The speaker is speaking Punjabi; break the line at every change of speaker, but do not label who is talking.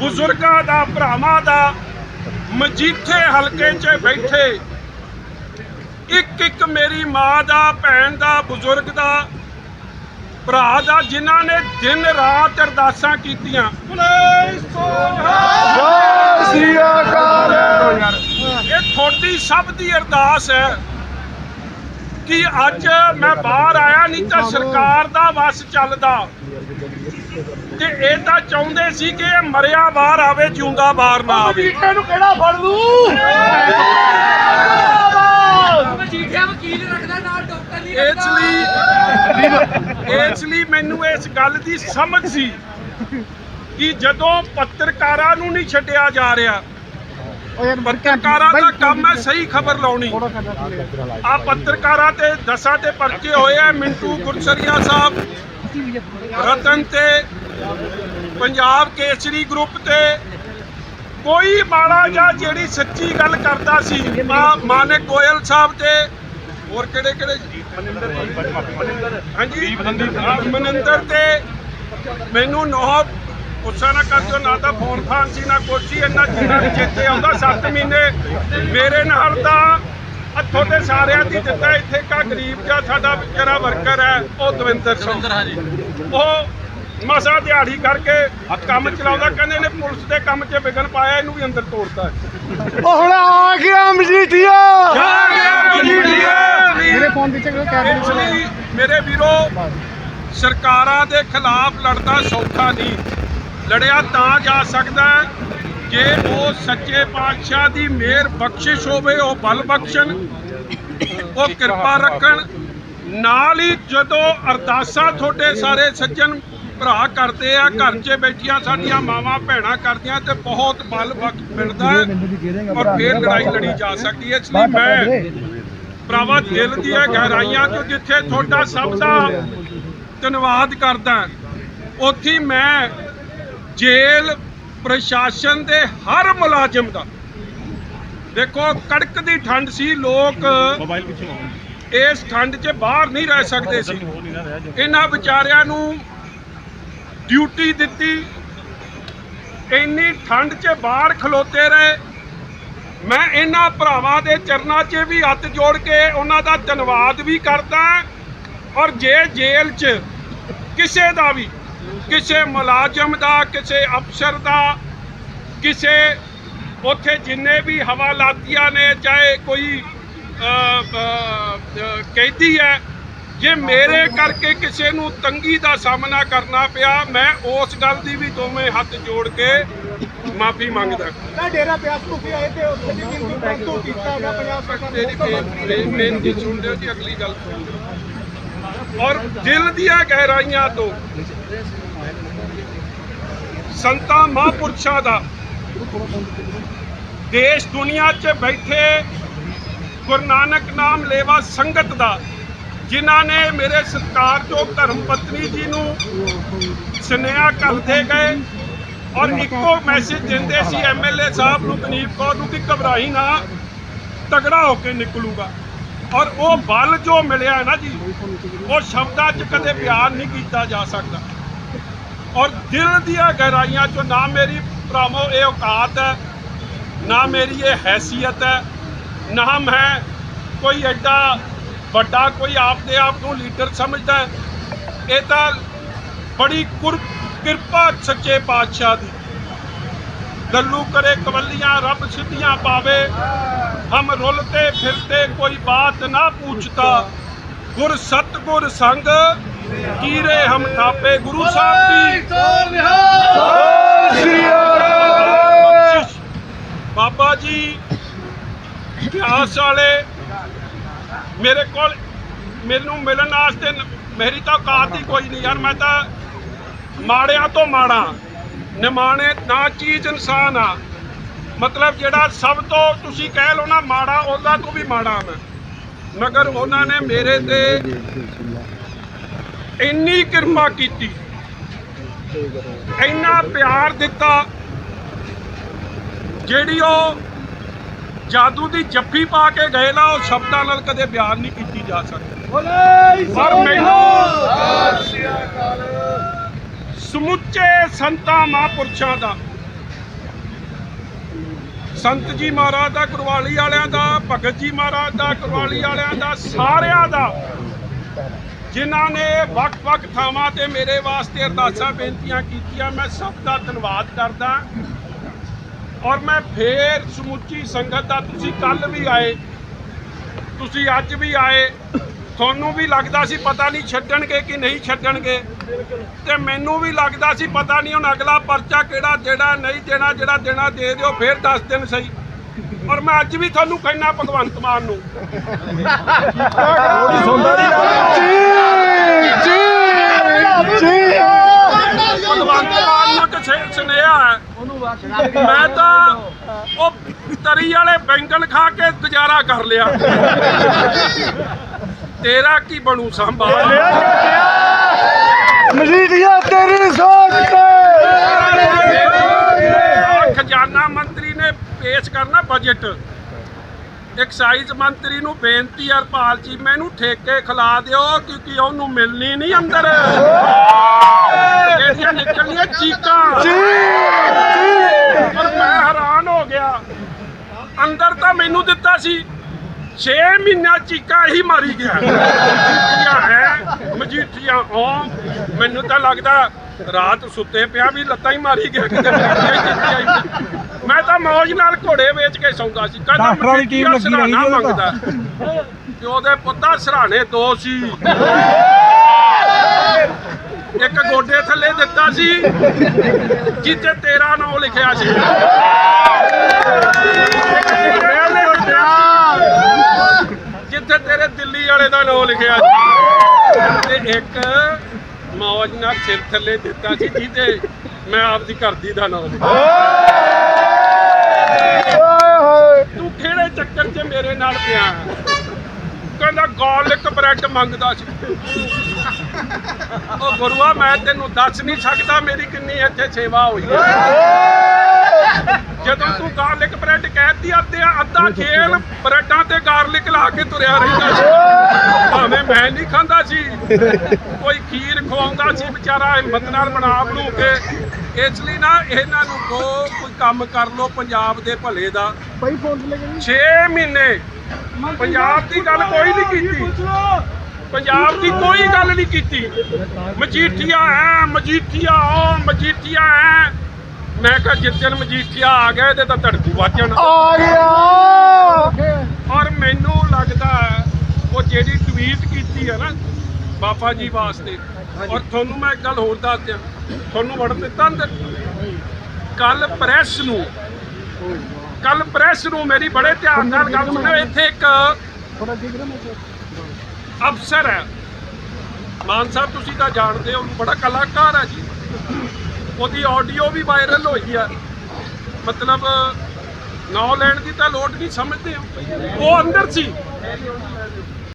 ਬਜ਼ੁਰਗਾਂ ਦਾ ਭਰਾਵਾਂ ਦਾ ਮਜੀਠੇ ਹਲਕੇ 'ਚ ਬੈਠੇ। ਇੱਕ ਇੱਕ ਮੇਰੀ ਮਾਂ ਦਾ ਭੈਣ ਦਾ ਬਜ਼ੁਰਗ ਦਾ ਭਰਾ ਦਾ ਜਿਨ੍ਹਾਂ ਨੇ ਦਿਨ ਰਾਤ ਅਰਦਾਸਾਂ ਕੀਤੀਆਂ। ਇਹ ਤੁਹਾਡੀ ਸਭ ਦੀ ਅਰਦਾਸ ਹੈ ਕਿ ਅੱਜ ਮੈਂ ਬਾਹਰ ਆਇਆ ਨਹੀਂ ਤਾਂ ਸਰਕਾਰ ਦਾ ਵਸ ਚੱਲਦਾ। ਤੇ ਇਹ ਤਾਂ ਚਾਹੁੰਦੇ ਸੀ ਕਿ ਇਹ ਮਰਿਆ ਬਾਹਰ ਆਵੇ ਜਿਉਂਦਾ ਬਾਹਰ ਨਾ ਆਵੇ।
ਮਜੀਠੇ ਨੂੰ ਕਿਹੜਾ ਫੜ ਲੂ
ਮਜੀਠੀਆ ਵਕੀਲ ਰੱਖਦਾ ਨਾਲ ਡਾਕਟਰ ਨਹੀਂ
ਇਸ ਲਈ ਇਸ ਲਈ ਮੈਨੂੰ ਇਸ ਗੱਲ ਦੀ ਸਮਝ ਸੀ ਕਿ ਜਦੋਂ ਪੱਤਰਕਾਰਾਂ ਨੂੰ ਨਹੀਂ ਛੱਡਿਆ ਜਾ ਰਿਹਾ ਪੱਤਰਕਾਰਾਂ ਦਾ ਕੰਮ ਹੈ ਸਹੀ ਖਬਰ ਲਾਉਣੀ। ਆ ਪੱਤਰਕਾਰਾਂ ਤੇ ਦਸਾਂ ਤੇ ਪਰਚੇ ਹੋਏ ਆ ਮਿੰਟੂ ਗੁਰਸਰੀਆ ਸਾਹਿਬ। ਰਤਨ ਤੇ ਪੰਜਾਬ ਕੇਸਰੀ ਗਰੁੱਪ ਤੇ ਕੋਈ ਮਾੜਾ ਜਾਂ ਜਿਹੜੀ ਸੱਚੀ ਗੱਲ ਕਰਦਾ ਸੀ ਮਾਨਕ ਗੋਇਲ ਸਾਹਿਬ ਤੇ। ਹੋਰ ਕਿਹੜੇ ਕਿਹੜੇ? ਹਾਂਜੀ। ਮਨਿੰਦਰ ਤੇ। ਮੈਨੂੰ ਨੌ ਗੁੱਸਾ ਨਾ ਕਰ ਦਿਓ ਨਾ ਤਾਂ ਫੋਨ ਫਾਨ ਸੀ ਨਾ ਕੁਛ ਸੀ ਇੰਨਾ ਜਿੰਨਾ ਚੇਤੇ ਆਉਂਦਾ। 7 ਮਹੀਨੇ ਮੇਰੇ ਨਾਲ ਤਾਂ ਆਹ ਤੁਹਾਡੇ ਸਾਰਿਆਂ ਦੀ ਦਿੱਤਾ ਇੱਥੇ ਕਾ ਗਰੀਬ ਜਿਹਾ ਸਾਡਾ ਜਿਹੜਾ ਵਰਕਰ ਹੈ ਉਹ ਦਵਿੰਦਰ ਸਿੰਘ। ਉਹ ਮਸਾ ਦਿਹਾੜੀ ਕਰਕੇ ਕੰਮ ਚਲਾਉਂਦਾ ਕਹਿੰਦੇ ਨੇ ਪੁਲਿਸ ਦੇ ਕੰਮ 'ਚ ਵਿਗਨ ਪਾਇਆ ਇਹਨੂੰ ਵੀ ਅੰਦਰ ਤੋੜਤਾ।
ਉਹ ਹੁਣ ਆ ਗਿਆ ਮਜੀਠੀਆ।
ਮੇਰੇ ਫੋਨ ਵਿੱਚ ਲਈ ਮੇਰੇ ਵੀਰੋ ਸਰਕਾਰਾਂ ਦੇ ਖਿਲਾਫ ਲੜਨਾ ਸੌਖਾ ਨਹੀਂ। ਲੜਿਆ ਤਾਂ ਜਾ ਸਕਦਾ ਹੈ ਜੇ ਉਹ ਸੱਚੇ ਪਾਤਸ਼ਾਹ ਦੀ ਮਿਹਰ ਬਖਸ਼ਿਸ਼ ਹੋਵੇ ਉਹ ਬਲ ਬਖਸ਼ਣ ਉਹ ਕਿਰਪਾ ਰੱਖਣ ਨਾਲ ਹੀ ਜਦੋਂ ਅਰਦਾਸਾਂ ਤੁਹਾਡੇ ਸਾਰੇ ਸੱਜਣ ਭਰਾ ਕਰਦੇ ਆ ਘਰ 'ਚ ਬੈਠੀਆਂ ਸਾਡੀਆਂ ਮਾਵਾਂ ਭੈਣਾਂ ਕਰਦੀਆਂ ਤੇ ਬਹੁਤ ਬਲ ਬਖ ਮਿਲਦਾ ਹੈ ਔਰ ਫੇਰ ਲੜਾਈ ਲੜੀ ਜਾ ਸਕਦੀ ਹੈ। ਇਸ ਲਈ ਮੈਂ ਭਰਾਵਾ ਦਿਲ ਦੀਆਂ ਗਹਿਰਾਈਆਂ ਤੋਂ ਜਿੱਥੇ ਤੁਹਾਡਾ ਸਭ ਦਾ ਧੰਨਵਾਦ ਕਰਦਾ ਉੱਥੇ ਮੈਂ ਜੇਲ੍ਹ ਪ੍ਰਸ਼ਾਸਨ ਦੇ ਹਰ ਮੁਲਾਜ਼ਮ ਦਾ। ਦੇਖੋ ਕੜਕ ਦੀ ਠੰਡ ਸੀ ਲੋਕ ਇਸ ਠੰਡ 'ਚ ਬਾਹਰ ਨਹੀਂ ਰਹਿ ਸਕਦੇ ਸੀ। ਇਹਨਾਂ ਵਿਚਾਰਿਆਂ ਨੂੰ ਡਿਊਟੀ ਦਿੱਤੀ। ਇੰਨੀ ਠੰਡ 'ਚ ਬਾਹਰ ਖਲੋਤੇ ਰਹੇ। ਮੈਂ ਇਹਨਾਂ ਭਰਾਵਾਂ ਦੇ ਚਰਨਾਂ 'ਚ ਵੀ ਹੱਥ ਜੋੜ ਕੇ ਉਹਨਾਂ ਦਾ ਧੰਨਵਾਦ ਵੀ ਕਰਦਾ। ਔਰ ਜੇ ਜੇਲ੍ਹ 'ਚ ਕਿਸੇ ਦਾ ਵੀ ਕਿਸੇ ਮੁਲਾਜ਼ਮ ਦਾ ਕਿਸੇ ਅਫਸਰ ਦਾ ਕਿਸੇ ਉੱਥੇ ਜਿੰਨੇ ਵੀ ਹਵਾਲਾਤੀਆਂ ਨੇ ਚਾਹੇ ਕੋਈ ਕੈਦੀ ਹੈ ਜੇ ਮੇਰੇ ਕਰਕੇ ਕਿਸੇ ਨੂੰ ਤੰਗੀ ਦਾ ਸਾਹਮਣਾ ਕਰਨਾ ਪਿਆ ਮੈਂ ਉਸ ਗੱਲ ਦੀ ਵੀ ਦੋਵੇਂ ਹੱਥ ਜੋੜ ਕੇ ਮਾਫੀ ਮੰਗਦਾ।
ਨਾ ਡੇਰਾ ਪਿਆਸ ਮੁਖੀ ਆਏ ਤੇ ਉੱਥੇ ਦੀ ਗਿਣਤੀ ਬੰਦੂ ਕੀਤਾ ਹੈਗਾ ਪੰਜਾਬ ਸਰਕਾਰ
ਤੇਰੀ ਬੇ- ਬੇ- ਬੇਨਤੀ ਸੁਣ ਲਿਓ ਜੀ ਅਗਲੀ ਗੱਲ ਸੁਣ ਲਿਓ। ਔਰ ਦਿਲ ਦੀਆਂ ਗਹਿਰਾਈਆਂ ਤੋਂ ਸੰਤਾਂ ਮਹਾਂਪੁਰਸ਼ਾਂ ਦਾ ਦੇਸ਼ ਦੁਨੀਆ 'ਚ ਬੈਠੇ ਗੁਰੂ ਨਾਨਕ ਨਾਮ ਲੇਵਾ ਸੰਗਤ ਦਾ, ਜਿਨ੍ਹਾਂ ਨੇ ਮੇਰੇ ਸਤਿਕਾਰਯੋਗ ਧਰਮ ਪਤਨੀ ਜੀ ਨੂੰ ਸੁਨੇਹਾ ਕਰਦੇ ਗਏ ਔਰ ਇੱਕੋ ਮੈਸੇਜ ਦਿੰਦੇ ਸੀ ਐਮਐਲਏ ਸਾਹਿਬ ਨੂੰ ਬਨੀਤ ਕੌਰ ਨੂੰ ਕਿ ਘਬਰਾਈ ਨਾ, ਤਗੜਾ ਹੋ ਕੇ ਨਿਕਲੂਗਾ। ਔਰ ਉਹ ਬਲ ਜੋ ਮਿਲਿਆ ਨਾ ਜੀ, ਉਹ ਸ਼ਬਦਾਂ 'ਚ ਕਦੇ ਬਿਆਨ ਨਹੀਂ ਕੀਤਾ ਜਾ ਸਕਦਾ। ਔਰ ਦਿਲ ਦੀਆਂ ਗਹਿਰਾਈਆਂ 'ਚੋਂ ਨਾ ਮੇਰੀ ਭਰਾਵੋ ਇਹ ਔਕਾਤ ਹੈ, ਨਾ ਮੇਰੀ ਇਹ ਹੈਸੀਅਤ ਹੈ, ਨਾ ਮੈਂ ਕੋਈ ਐਡਾ ਵੱਡਾ ਕੋਈ ਆਪਦੇ ਆਪ ਨੂੰ ਲੀਡਰ ਸਮਝਦਾ ਇਹ ਤਾਂ ਬੜੀ ਕਿਰਪਾ ਸੱਚੇ ਪਾਤਸ਼ਾਹ ਦੀ। ਗੱਲੂ ਕਰੇ ਕਵੱਲੀਆਂ ਰੱਬ ਸਿੱਧੀਆਂ ਪਾਵੇ ਹਮ ਰੁਲਤੇ ਫਿਰਤੇ ਕੋਈ ਬਾਤ ਨਾ ਪੁੱਛਤਾ। ਗੁਰ ਸਤਗੁਰ ਸੰਗ, ਕੀਰੇ ਹਮ ਥਾਪੇ ਗੁਰੂ ਸਾਹਿਬ ਦੀ। ਬਾਬਾ ਜੀ, ਇਤਿਹਾਸ ਵਾਲੇ, ਮੇਰੇ ਕੋਲ ਮੈਨੂੰ ਮਿਲਣ ਵਾਸਤੇ ਮੇਰੀ ਤਾਂ ਔਕਾਤ ਹੀ ਕੋਈ ਨਹੀਂ ਯਾਰ, ਮੈਂ ਤਾਂ ਮਾੜਿਆਂ ਤੋਂ ਮਾੜਾ। ਨਿਮਾਣੇ ਨਾ ਚੀਜ਼ ਇਨਸਾਨ ਆ। ਮਤਲਬ ਜਿਹੜਾ ਸਭ ਤੋਂ ਤੁਸੀਂ ਕਹਿ ਲਓ ਨਾ ਮਾੜਾ ਉਹਨਾਂ ਤੋਂ ਵੀ ਮਾੜਾ ਮੈਂ। ਮਗਰ ਉਹਨਾਂ ਨੇ ਮੇਰੇ ਤੇ ਇੰਨੀ ਕਿਰਪਾ ਕੀਤੀ। ਇੰਨਾ ਪਿਆਰ ਦਿੱਤਾ ਜਿਹੜੀ ਉਹ ਜਾਦੂ ਦੀ ਜੱਫੀ ਪਾ ਕੇ ਗਏ ਨਾ ਉਹ ਸ਼ਬਦਾਂ ਨਾਲ ਕਦੇ ਬਿਆਨ ਨਹੀਂ ਕੀਤੀ ਜਾ ਸਕਦੀ। ਪਰ ਮੈਨੂੰ ਸਮੁੱਚੇ ਸੰਤਾਂ ਮਹਾਂਪੁਰਸ਼ਾਂ ਦਾ ਸੰਤ ਜੀ ਮਹਾਰਾਜ ਦਾ ਕੁਰਵਾਲੀ ਵਾਲਿਆਂ ਦਾ, ਭਗਤ ਜੀ ਮਹਾਰਾਜ ਦਾ ਕੁਰਵਾਲੀ ਵਾਲਿਆਂ ਦਾ, ਸਾਰਿਆਂ ਦਾ। ਜਿਨ੍ਹਾਂ ਨੇ ਵੱਖ-ਵੱਖ ਥਾਵਾਂ ਤੇ ਮੇਰੇ ਵਾਸਤੇ ਅਰਦਾਸਾਂ ਬੇਨਤੀਆਂ ਕੀਤੀਆਂ, ਮੈਂ ਸਭ ਦਾ ਧੰਨਵਾਦ ਕਰਦਾ। ਔਰ ਮੈਂ ਫੇਰ ਸਮੁੱਚੀ ਸੰਗਤ ਦਾ, ਤੁਸੀਂ ਕੱਲ ਵੀ ਆਏ, ਤੁਸੀਂ ਅੱਜ ਵੀ ਆਏ ਤੁਹਾਨੂੰ ਵੀ ਲੱਗਦਾ ਸੀ ਪਤਾ ਨਹੀਂ ਛੱਡਣਗੇ ਕਿ ਨਹੀਂ ਛੱਡਣਗੇ। ਤੇ ਮੈਨੂੰ ਵੀ ਲੱਗਦਾ ਸੀ ਪਤਾ ਨਹੀਂ ਹੁਣ ਅਗਲਾ ਪਰਚਾ ਕਿਹੜਾ ਦੇਣਾ ਨਹੀਂ ਦੇਣਾ ਜਿਹੜਾ ਦੇਣਾ ਦੇ ਦਿਓ ਫਿਰ 10 ਦਿਨ ਸਹੀ। ਔਰ ਮੈਂ ਅੱਜ ਵੀ ਤੁਹਾਨੂੰ ਕਹਿਣਾ ਭਗਵੰਤ ਮਾਨ ਨੂੰ। ਭਗਵੰਤ ਮਾਨ ਨੂੰ ਤੇ ਸੇ- ਸੁਨੇਹਾ ਹੈ। ਮੈਂ ਤਾਂ ਉਹ ਤਰੀ ਵਾਲੇ ਬੈਂਗਣ ਖਾ ਕੇ ਗੁਜ਼ਾਰਾ ਕਰ ਲਿਆ। ਤੇਰਾ ਕੀ ਬਣੂ ਸੰਭਾ
ਮਜੀਠੀਆ ਤੇਰੀ ਸੋਚ
ਖਜ਼ਾਨਾ ਮੰਤਰੀ ਨੇ ਪੇਸ਼ ਕਰਨਾ ਬਜਟ ਐਕਸਾਈਜ਼ ਮੰਤਰੀ ਨੂੰ ਬੇਨਤੀ ਹੈ ਹਰਪਾਲ ਜੀ ਮੈਨੂੰ ਠੇਕੇ ਖਿਲਾ ਦਿਓ ਕਿਉਂਕਿ ਉਹਨੂੰ ਮਿਲਣੀ ਨਹੀਂ ਅੰਦਰ। ਜਿਹੜੀਆਂ ਨਿਕਲਣੀਆਂ ਚੀਕਾਂ। ਪਰ ਮੈਂ ਹੈਰਾਨ ਹੋ ਗਿਆ। ਅੰਦਰ ਤਾਂ ਮੈਨੂੰ ਦਿੱਤਾ ਸੀ। 6 ਮਹੀਨਾ ਚੀਕਾਂ ਹੀ ਮਾਰੀ ਗਿਆ। ਮਜੀਠੀਆਂ ਹੈ ਮਜੀਠੀਆਂ ਹੋ ਮੈਨੂੰ ਤਾਂ ਲੱਗਦਾ ਰਾਤ ਸੁੱਤੇ ਪਿਆ ਵੀ ਲੱਤਾਂ ਹੀ ਮਾਰੀ ਗਿਆ ਕਿਤੇ। ਮੈਂ ਤਾਂ ਮੌਜ ਨਾਲ ਘੋੜੇ ਵੇਚ ਕੇ ਸੌਂਦਾ ਸੀ। ਕਹਿੰਦਾ ਮਜੀਠੀਆ
ਲੱਗੀ ਰਹੀ
ਸਰਾਣਾ। ਮੰਗਦਾ। ਤੇ ਉਹਦੇ ਪੁੱਤਾਂ ਸਰਾਣੇ ਦੋ ਸੀ। ਇੱਕ ਗੋਡੇ ਥੱਲੇ ਦਿੱਤਾ ਸੀ ਜਿੱਥੇ ਤੇਰਾ ਨਾਮ ਲਿਖਿਆ ਸੀ ਜਿੱਥੇ ਤੇਰੇ ਦਿੱਲੀ ਵਾਲੇ ਦਾ ਨਾਮ ਲਿਖਿਆ ਸੀ। ਤੇ ਇੱਕ ਮੌਜ ਨਾਲ ਸਿਰ ਥੱਲੇ ਦਿੱਤਾ ਸੀ ਜਿਹਦੇ ਮੈਂ ਆਪਦੀ ਘਰਦੀ ਦਾ ਨਾਮ ਲਿਖਿਆ। ਤੂੰ ਕਿਹੜੇ ਚੱਕਰ 'ਚ ਮੇਰੇ ਨਾਲ ਪਿਆ? ਕਹਿੰਦਾ, ਗਾਰਲਿਕ ਬ੍ਰੈਡ ਮੰਗਦਾ ਸੀ। ਉਹ ਗੁਰੂਆ, ਮੈਂ ਤੈਨੂੰ ਦੱਸ ਨਹੀਂ ਸਕਦਾ ਮੇਰੀ ਕਿੰਨੀ ਇੱਥੇ ਸੇਵਾ ਹੋਈ ਹੈ। ਜਦੋਂ ਤੂੰ ਗਾਰਲਿਕ ਬ੍ਰੈਡ ਕਹਿਤੀ ਅੱਧੇ ਅੱਧਾ ਖੇਲ ਬ੍ਰੈਡਾਂ ਤੇ ਗਾਰਲਿਕ ਲਾ ਕੇ ਤੁਰਿਆ ਰਹਿੰਦਾ ਸੀ। ਭਾਵੇਂ ਮੈਂ ਨਹੀਂ ਖਾਂਦਾ ਸੀ ਕੋਈ ਖੀਰ ਖਵਾਉਂਦਾ ਸੀ ਵਿਚਾਰਾ ਹਿੰਮਤ ਨਾਲ ਬਣਾ ਬਣੂ ਕੇ। ਇਸ ਲਈ ਨਾ ਇਹਨਾਂ ਨੂੰ ਕਹੋ ਕੋਈ ਕੰਮ ਕਰ ਲੋ ਪੰਜਾਬ ਦੇ ਭਲੇ ਦਾ।
ਭਾਈ ਫੋਨ ਲੈ ਕੇ
6 ਮਹੀਨੇ ਪੰਜਾਬ ਦੀ ਗੱਲ ਕੋਈ ਨਹੀਂ ਕੀਤੀ। ਪੰਜਾਬ ਦੀ ਕੋਈ ਗੱਲ ਨਹੀਂ ਕੀਤੀ। ਮਜੀਠੀਆ ਹੈ ਮਜੀਠੀਆ ਉਹ ਮਜੀਠੀਆ ਹੈ ਮੈਂ ਕਿਹਾ ਜਿਸ ਦਿਨ ਮਜੀਠੀਆ ਆ ਗਿਆ ਇਹਦੇ ਤਾਂ ਧੜਕੂ ਵਾਜਣ
ਆ ਗਿਆ।
ਔਰ ਮੈਨੂੰ ਲੱਗਦਾ ਹੈ ਉਹ ਜਿਹੜੀ ਟਵੀਟ ਕੀਤੀ ਹੈ ਨਾ ਬਾਬਾ ਜੀ ਵਾਸਤੇ। ਔਰ ਤੁਹਾਨੂੰ ਮੈਂ ਇੱਕ ਗੱਲ ਹੋਰ ਦੱਸ ਦਿਆਂ। ਤੁਹਾਨੂੰ ਵੜਨ ਦਿੱਤਾ ਅੰਦਰ ਕੱਲ ਪ੍ਰੈਸ ਨੂੰ ਕੱਲ ਪ੍ਰੈਸ ਨੂੰ ਮੇਰੀ ਬੜੇ ਧਿਆਨ ਨਾਲ ਗੱਲ ਸੁਣਿਓ। ਇੱਥੇ ਇੱਕ ਅਫਸਰ ਹੈ। ਮਾਨ ਸਾਹਿਬ ਤੁਸੀਂ ਤਾਂ ਜਾਣਦੇ ਹੋ ਬੜਾ ਕਲਾਕਾਰ ਹੈ ਜੀ। ਉਹਦੀ ਆਡੀਓ ਵੀ ਵਾਇਰਲ ਹੋਈ ਆ। ਮਤਲਬ, ਨਾਂ ਲੈਣ ਦੀ ਤਾਂ ਲੋੜ ਨਹੀਂ, ਸਮਝਦੇ ਉਹ ਅੰਦਰ ਸੀ।